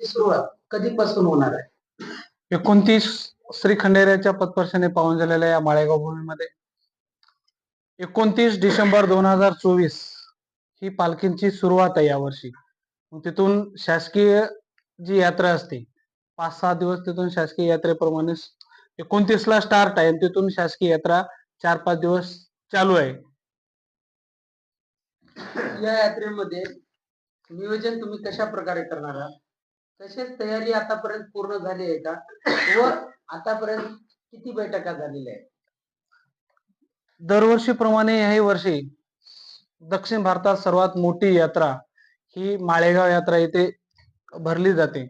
सुरुवात कधीपासून होणार आहे? एकोणतीस श्री खंडेरायाच्या पदपर्शाने पाहून झालेल्या या माळेगाव भूमीमध्ये एकोणतीस डिसेंबर दोन हजार चोवीस ही पालखींची सुरुवात आहे यावर्षी. मग तिथून शासकीय जी यात्रा असते पाच सहा दिवस तिथून शासकीय यात्रेप्रमाणे एकोणतीस ला स्टार्ट आहे तिथून शासकीय यात्रा चार पाच दिवस चालू आहे. या यात्रेमध्ये नियोजन तुम्ही कशा प्रकारे करणार आहात? तसेच तयारी आतापर्यंत पूर्ण झाली आहे का? व आतापर्यंत किती बैठका झालेल्या आहेत? दरवर्षीप्रमाणे याही वर्षी दक्षिण भारतात सर्वात मोठी यात्रा ही माळेगाव यात्रा इथे भरली जाते.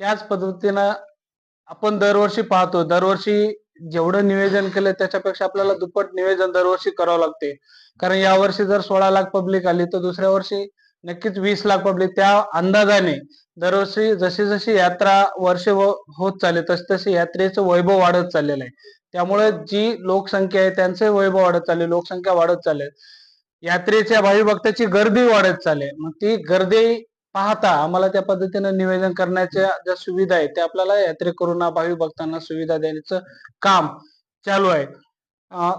त्याच पद्धतीनं आपण दरवर्षी पाहतो दरवर्षी जेवढं नियोजन केलं त्याच्यापेक्षा आपल्याला दुप्पट नियोजन दरवर्षी करावं लागते. कारण यावर्षी जर सोळा लाख पब्लिक आली तर दुसऱ्या वर्षी नक्कीच वीस लाख पब्लिक त्या अंदाजाने दरवर्षी जशी जशी यात्रा वर्ष होत चालली तशी तसे यात्रेचं वैभव वाढत चाललेलं आहे. त्यामुळे जी लोकसंख्या आहे त्यांचे वैभव वाढत चालले लोकसंख्या वाढत चालले यात्रेच्या भाविभक्ताची गर्दी वाढत चालली. मग ती गर्दी पाहता आम्हाला त्या पद्धतीने निवेदन करण्याच्या ज्या सुविधा आहेत त्या आपल्याला यात्रेकरूंना भाविभक्तांना सुविधा देण्याचं काम चालू आहे.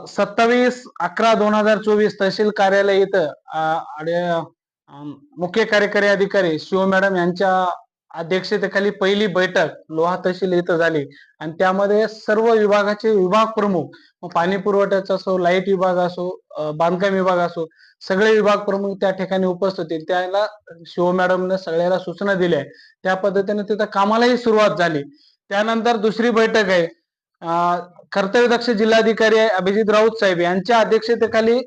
सत्तावीस अकरा दोन हजार चोवीस तहसील कार्यालय इथं आणि, मुख्य कार्यकारी अधिकारी शिव मॅडम यांच्या अध्यक्षतेखाली पहिली बैठक लोहा तहसील इथं झाली. आणि त्यामध्ये सर्व विभागाचे विभाग प्रमुख पाणी पुरवठ्याचा असो लाइट विभाग असो बांधकाम विभाग असो सगळे विभाग प्रमुख त्या ठिकाणी उपस्थित होते. त्याला शिव मॅडमने सगळ्याला सूचना दिल्या. त्या पद्धतीने तिथं कामालाही सुरुवात झाली. त्यानंतर दुसरी बैठक आहे. अं, कर्तव्यदक्ष जिल्हाधिकारी आहे अभिजित राऊत साहेब यांच्या अध्यक्षतेखाली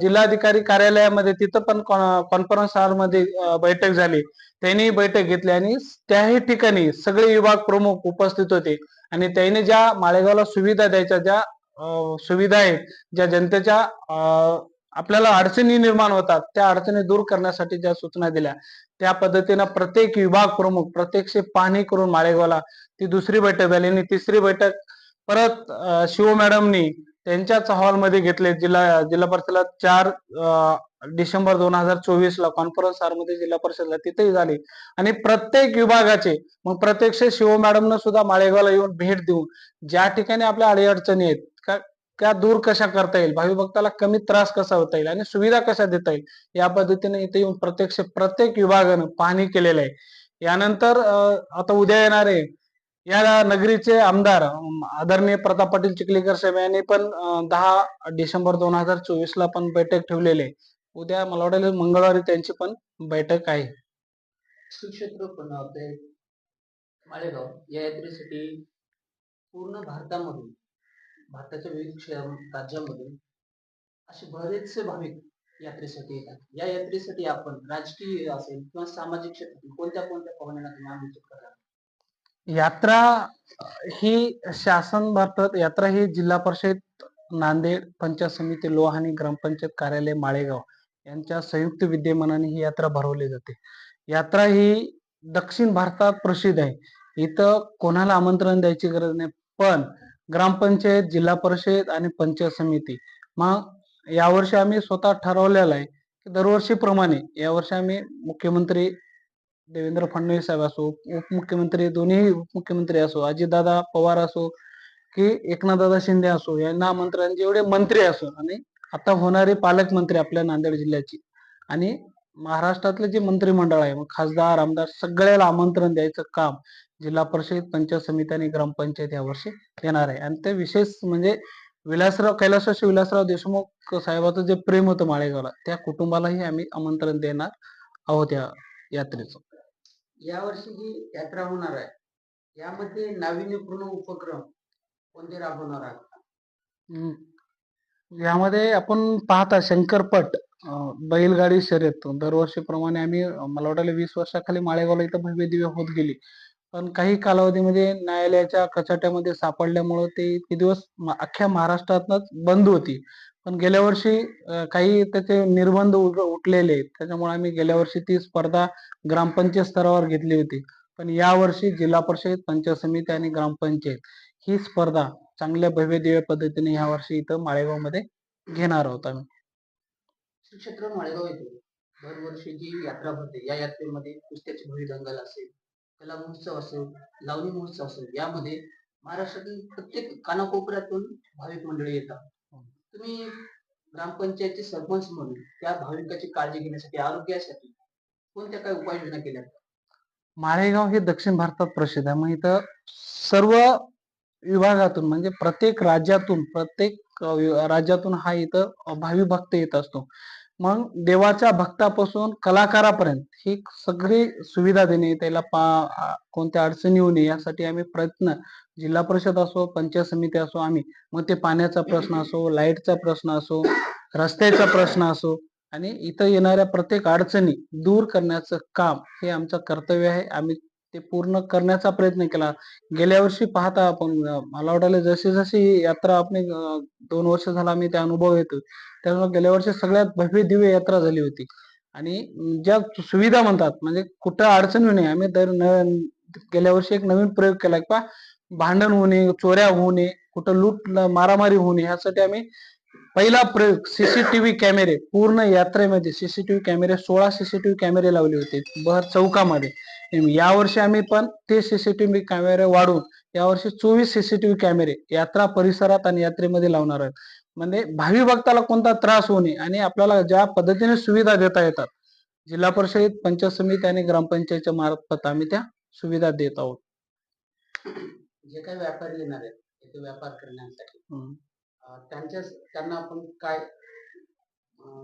जिल्हाधिकारी कार्यालयामध्ये तिथं पण कॉन्फरन्स हॉलमध्ये बैठक झाली. त्यांनी बैठक घेतली आणि त्याही ठिकाणी सगळे विभाग प्रमुख उपस्थित होते. आणि त्यांनी ज्या माळेगावला सुविधा द्यायच्या ज्या सुविधा आहेत ज्या जनतेच्या आपल्याला अडचणी निर्माण होतात त्या अडचणी दूर करण्यासाठी ज्या सूचना दिल्या त्या पद्धतीनं प्रत्येक विभाग प्रमुख प्रत्यक्ष पाहणी करून माळेगावला ती दुसरी बैठक झाली आणि तिसरी बैठक परत शिव मॅडमनी त्यांच्याच हॉलमध्ये घेतले. जिल्हा जिल्हा परिषदेला चार डिसेंबर दोन हजार चोवीस ला कॉन्फरन्समध्ये जिल्हा परिषदला तिथेही झाली. आणि प्रत्येक विभागाचे मग प्रत्यक्ष शिव मॅडमनं सुद्धा माळेगावला येऊन भेट देऊन ज्या ठिकाणी आपल्या अडीअडचणी आहेत का त्या दूर कशा करता येईल? भावी भक्ताला कमी त्रास कसा होता येईल? आणि सुविधा कशा देता येईल? या पद्धतीने इथे येऊन प्रत्यक्ष प्रत्येक विभागानं पाहणी केलेलं आहे. यानंतर आता उद्या येणारे या नगरीचे आमदार आदरणीय प्रताप पाटील चिखलीकर साहेब यांनी पण दहा डिसेंबर दोन हजार चोवीस ला पण बैठक ठेवलेले उद्या मला वाटेल मंगळवारी त्यांची पण बैठक आहे. सुक्षेत्र पण आपले माळेगाव या यात्रेसाठी पूर्ण भारतामधून भारताच्या विविध राज्यामधून असे बरेचसे भाविक यात्रेसाठी येतात. या यात्रेसाठी आपण राजकीय असेल किंवा सामाजिक क्षेत्रातील कोणत्या कोणत्या पाहुण्यांना तुम्ही आमंत्रित करणार? यात्रा ही शासन भारतात. यात्रा ही जिल्हा परिषद नांदेड पंचायत समिती लोहाणी ग्रामपंचायत कार्यालय माळेगाव यांच्या संयुक्त विद्यमानाने ही यात्रा भरवली जाते. यात्रा ही दक्षिण भारतात प्रसिद्ध आहे. इथं कोणाला आमंत्रण द्यायची गरज नाही पण ग्रामपंचायत जिल्हा परिषद आणि पंचायत समिती. मग यावर्षी आम्ही स्वतः ठरवलेलं आहे की दरवर्षीप्रमाणे यावर्षी आम्ही मुख्यमंत्री देवेंद्र फडणवीस साहेब असो उपमुख्यमंत्री दोन्ही उपमुख्यमंत्री असो अजितदादा पवार असो की एकनाथदादा शिंदे असो यांना आमंत्रण जेवढे मंत्री असो आणि आता होणारे पालकमंत्री आपल्या नांदेड जिल्ह्याची. आणि महाराष्ट्रातले जे मंत्रिमंडळ आहे मग खासदार आमदार सगळ्याला आमंत्रण द्यायचं काम जिल्हा परिषद पंचायत समिती आणि ग्रामपंचायत यावर्षी देणार आहे. आणि ते विशेष म्हणजे विलासराव कैलासवासी विलासराव देशमुख साहेबाचं जे प्रेम होतं माळेगावला त्या कुटुंबालाही आम्ही आमंत्रण देणार आहोत या यात्रेचं. यावर्षी जी यात्रा होणार आहे यामध्ये नाविन्यपूर्ण उपक्रम कोणते राबवणार आहात? यामध्ये आपण पाहता शंकरपट बैलगाडी शर्यत. दरवर्षीप्रमाणे आम्ही मला वाटलं वीस वर्षाखाली माळेगावला इथं भव्य दिव्य होत गेली. पण काही कालावधीमध्ये न्यायालयाच्या कचाट्यामध्ये सापडल्यामुळे ते इतके दिवस अख्ख्या महाराष्ट्रातनच बंद होती. पण गेल्या वर्षी काही त्याचे निर्बंध उठलेले त्याच्यामुळे आम्ही गेल्या वर्षी ती स्पर्धा ग्रामपंचायत स्तरावर घेतली होती. पण यावर्षी जिल्हा परिषद पंचायत समिती आणि ग्रामपंचायत ही स्पर्धा चांगल्या भव्य दिव्य पद्धतीने या वर्षी इथं माळेगावमध्ये घेणार आहोत आम्ही. श्री क्षेत्र माळेगाव येथे दरवर्षी जी यात्रा भरते या यात्रेमध्ये कुस्त्याची भवी दंगल असेल कला महोत्सव असेल लावणी महोत्सव असेल यामध्ये महाराष्ट्रातील प्रत्येक कानाकोपऱ्यातून भाविक मंडळी येतात. तुम्ही ग्रामपंचायतचे सरपंच म्हणून त्या भाविकाची काळजी घेण्यासाठी आरोग्यासाठी कोणत्या काही उपाययोजना केल्या? माळेगाव हे दक्षिण भारतात प्रसिद्ध आहे. मग इथं सर्व विभागातून म्हणजे प्रत्येक राज्यातून प्रत्येक राज्यातून हा इथं भावी भक्त येत असतो. मग देवाच्या भक्तापासून कलाकारापर्यंत ही सगळी सुविधा देणे त्याला पा कोणत्या अडचणी येऊ नये यासाठी आम्ही प्रयत्न जिल्हा परिषद असो पंचायत समिती असो आम्ही मग ते पाण्याचा प्रश्न असो लाईटचा प्रश्न असो रस्त्याचा प्रश्न असो आणि इथं येणाऱ्या प्रत्येक अडचणी दूर करण्याचं काम हे आमचं कर्तव्य आहे. आम्ही ते पूर्ण करण्याचा प्रयत्न केला. गेल्या वर्षी पाहता आपण मला वाटायला जशी जशी यात्रा आपण दोन वर्ष झाला आम्ही ते अनुभव येतो त्यामुळे गेल्या वर्षी सगळ्यात भव्य दिव्य यात्रा झाली होती. आणि ज्या सुविधा म्हणतात म्हणजे कुठं अडचण येऊ नये आम्ही दर गेल्या वर्षी एक नवीन प्रयोग केला की भांडण होऊ नये चोऱ्या होऊ नये कुठं लूट मारामारी होऊ नये यासाठी आम्ही पहिला प्रयोग सीसीटीव्ही कॅमेरे पूर्ण यात्रेमध्ये सीसीटीव्ही कॅमेरे सोळा सीसीटीव्ही कॅमेरे लावले होते बहर चौकामध्ये. यावर्षी आम्ही पण ते सीसीटीव्ही कॅमेरे वाढवून यावर्षी चोवीस सीसीटीव्ही कॅमेरे यात्रा परिसरात आणि यात्रेमध्ये लावणार आहोत. म्हणजे भावी भक्ताला कोणता त्रास होऊ नये आणि आपल्याला ज्या पद्धतीने सुविधा देता येतात जिल्हा परिषद पंचायत समिती आणि ग्रामपंचायतच्या मार्फत आम्ही त्या सुविधा देत आहोत. जे काही व्यापारी येणार आहेत इथे व्यापार करण्यासाठी त्यांच्या त्यांना आपण काय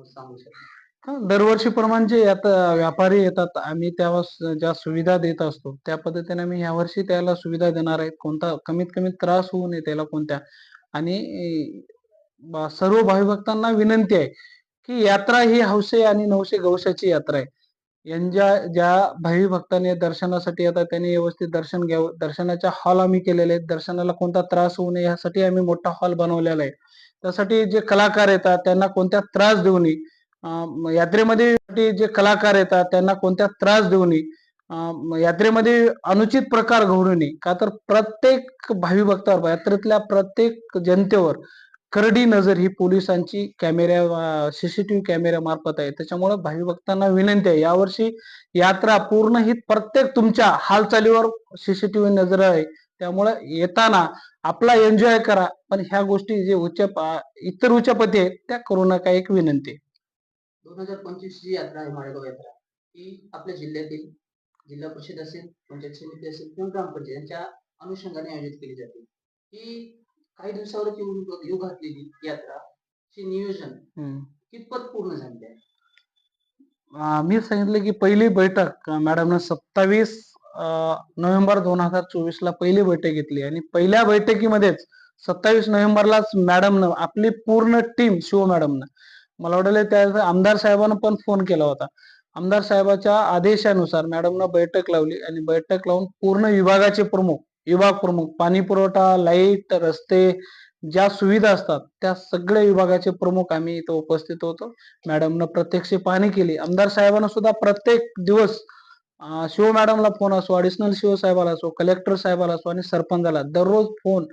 सांगू शकतो? दरवर्षीप्रमाणे जे आता व्यापारी येतात आम्ही त्या ज्या सुविधा देत असतो त्या पद्धतीने आम्ही यावर्षी त्याला सुविधा देणार आहेत. कोणता कमीत कमी त्रास होऊ नये त्याला कोणत्या. आणि सर्व भाविभक्तांना विनंती आहे की यात्रा ही हौसे आणि नवशे गवशाची यात्रा आहे. यांच्या ज्या भावी भक्तांनी दर्शनासाठी येतात त्यांनी व्यवस्थित दर्शन घ्यावं दर्शनाच्या हॉल आम्ही केलेले आहेत. दर्शनाला कोणता त्रास होऊ नये यासाठी आम्ही मोठा हॉल बनवलेला आहे. त्यासाठी जे कलाकार येतात त्यांना कोणत्या त्रास देऊ नये अं, यात्रेमध्ये जे कलाकार येतात त्यांना कोणत्या त्रास देऊ नये अं, यात्रेमध्ये अनुचित प्रकार घडू नये. का तर प्रत्येक भावी भक्तावर यात्रेतल्या प्रत्येक जनतेवर करडी नजर ही पोलिसांची कॅमेऱ्या सीसीटीव्ही कॅमेऱ्या मार्फत आहे. त्याच्यामुळे भावी भक्तांना विनंती आहे. यावर्षी यात्रा पूर्ण ही प्रत्येक तुमच्या हालचालीवर सीसीटीव्ही नजर आहे. त्यामुळे येताना आपला एन्जॉय करा. पण ह्या गोष्टी जे उच्च इतर उच्चपती आहेत त्या करू नका. एक विनंती दोन हजार पंचवीस जी यात्रा आहे माळेगाव यात्रा ही आपल्या जिल्ह्यातील जिल्हा परिषद असेल पंचायत समिती असेल किंवा ग्रामपंचायत यांच्या अनुषंगाने आयोजित केली जाते. ही काही दिवसावरच येऊन येऊ घातलेली यात्रा चे नियोजन. कितपत पूर्ण झाले आहे मी सांगितलं की पहिली बैठक मॅडमनं सत्तावीस नोव्हेंबर दोन हजार चोवीस ला पहिली बैठक घेतली आणि पहिल्या बैठकीमध्येच सत्तावीस नोव्हेंबरलाच मॅडमनं आपली पूर्ण टीम शिव मॅडमनं मला वाटलं त्या आमदार साहेबांना पण फोन केला होता आमदार साहेबाच्या आदेशानुसार मॅडमनं बैठक लावली आणि बैठक लावून पूर्ण विभागाचे प्रमुख विभाग प्रमुख पाणी पुरवठा लाइट रस्ते ज्या सुविधा असतात त्या सगळ्या विभागाचे प्रमुख आम्ही इथं उपस्थित होतो. मॅडमनं प्रत्यक्ष पाहणी केली. आमदार साहेबांना सुद्धा प्रत्येक दिवस शिव मॅडमला फोन असो अडिशनल शिव साहेबाला असो कलेक्टर साहेबाला असो आणि सरपंचाला दररोज फोन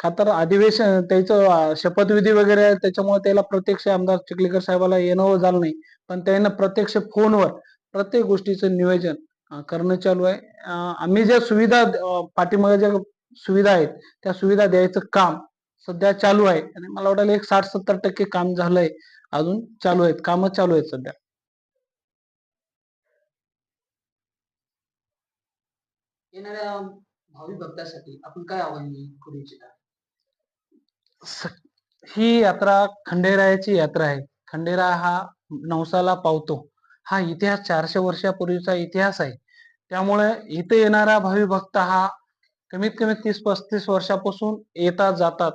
खातर अधिवेशन त्याचं शपथविधी वगैरे आहे त्याच्यामुळे त्याला प्रत्यक्ष आमदार चिखलीकर साहेबाला येणं झालं नाही. पण त्यांना प्रत्यक्ष फोनवर प्रत्येक गोष्टीचं नियोजन करणं चालू आहे. आम्ही ज्या सुविधा पाठीमागे ज्या सुविधा आहेत त्या सुविधा द्यायचं काम सध्या चालू आहे आणि मला वाटेल एक साठ सत्तर टक्के काम झालंय अजून चालू आहेत. कामं चालू आहेत सध्या. येणाऱ्या भावी भक्तासाठी आपण काय आव्हान करू इच्छिता? स- ही यात्रा खंडेरायाची यात्रा आहे. खंडेराय हा नवसाला पावतो. हा इतिहास चारशे वर्षापूर्वीचा इतिहास आहे. त्यामुळे इथे येणारा भावी भक्त हा कमीत कमी तीस पस्तीस वर्षापासून येतात जातात.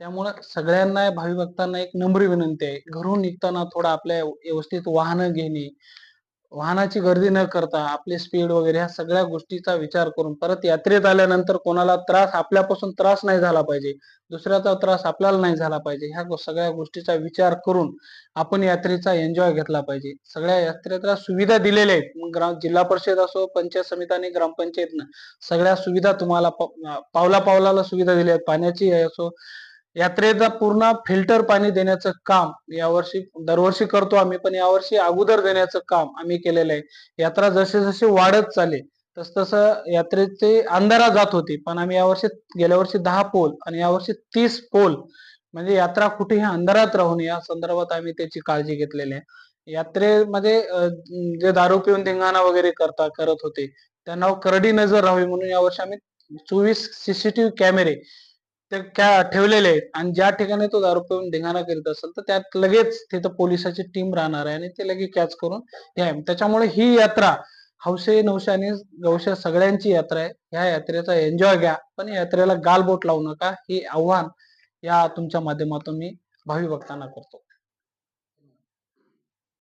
त्यामुळे सगळ्यांना भावी भक्तांना एक नम्र विनंती आहे. घरून निघताना थोडा आपल्या व्यवस्थित वाहनं घेणे वाहनाची गर्दी न करता आपली स्पीड वगैरे ह्या सगळ्या गोष्टीचा विचार करून परत यात्रेत आल्यानंतर कोणाला त्रास आपल्यापासून त्रास नाही झाला पाहिजे. दुसऱ्याचा त्रास आपल्याला नाही झाला पाहिजे. ह्या सगळ्या गोष्टीचा विचार करून आपण यात्रेचा एन्जॉय घेतला पाहिजे. सगळ्या यात्रेला सुविधा दिलेल्या आहेत. मग ग्राम जिल्हा परिषद असो पंचायत समिती आणि ग्रामपंचायतनं सगळ्या सुविधा तुम्हाला पावला पावलाला सुविधा दिल्या आहेत. पाण्याची असो यात्रेचा पूर्ण फिल्टर पाणी देण्याचं काम यावर्षी दरवर्षी करतो आम्ही पण यावर्षी अगोदर देण्याचं काम आम्ही केलेलं आहे. यात्रा जसे जसे वाढत चाले तस तसं यात्रेचे अंधारा जात होती पण आम्ही यावर्षी गेल्या वर्षी दहा पोल आणि यावर्षी तीस पोल म्हणजे यात्रा कुठेही अंधारात राहून या संदर्भात आम्ही त्याची काळजी घेतलेली आहे. यात्रेमध्ये जे दारू पिऊन धिंगाणा वगैरे करता करत होते त्यांना करडी नजर राहावी म्हणून यावर्षी आम्ही चोवीस सीसीटीव्ही कॅमेरे त्या ठेवलेले आहेत. आणि ज्या ठिकाणी तो दारू पिऊन धिंगाणा करीत असेल तर त्यात लगेच तिथं पोलिसाची टीम राहणार आहे आणि ते लगेच कॅच करून हे त्याच्यामुळे ही यात्रा हौसे नवशे आणि गवशे सगळ्यांची यात्रा आहे. ह्या यात्रेचा एन्जॉय घ्या. पण या यात्रेला गालबोट लावू नका. हे आव्हान या तुमच्या माध्यमातून मी भावी भक्तांना करतो.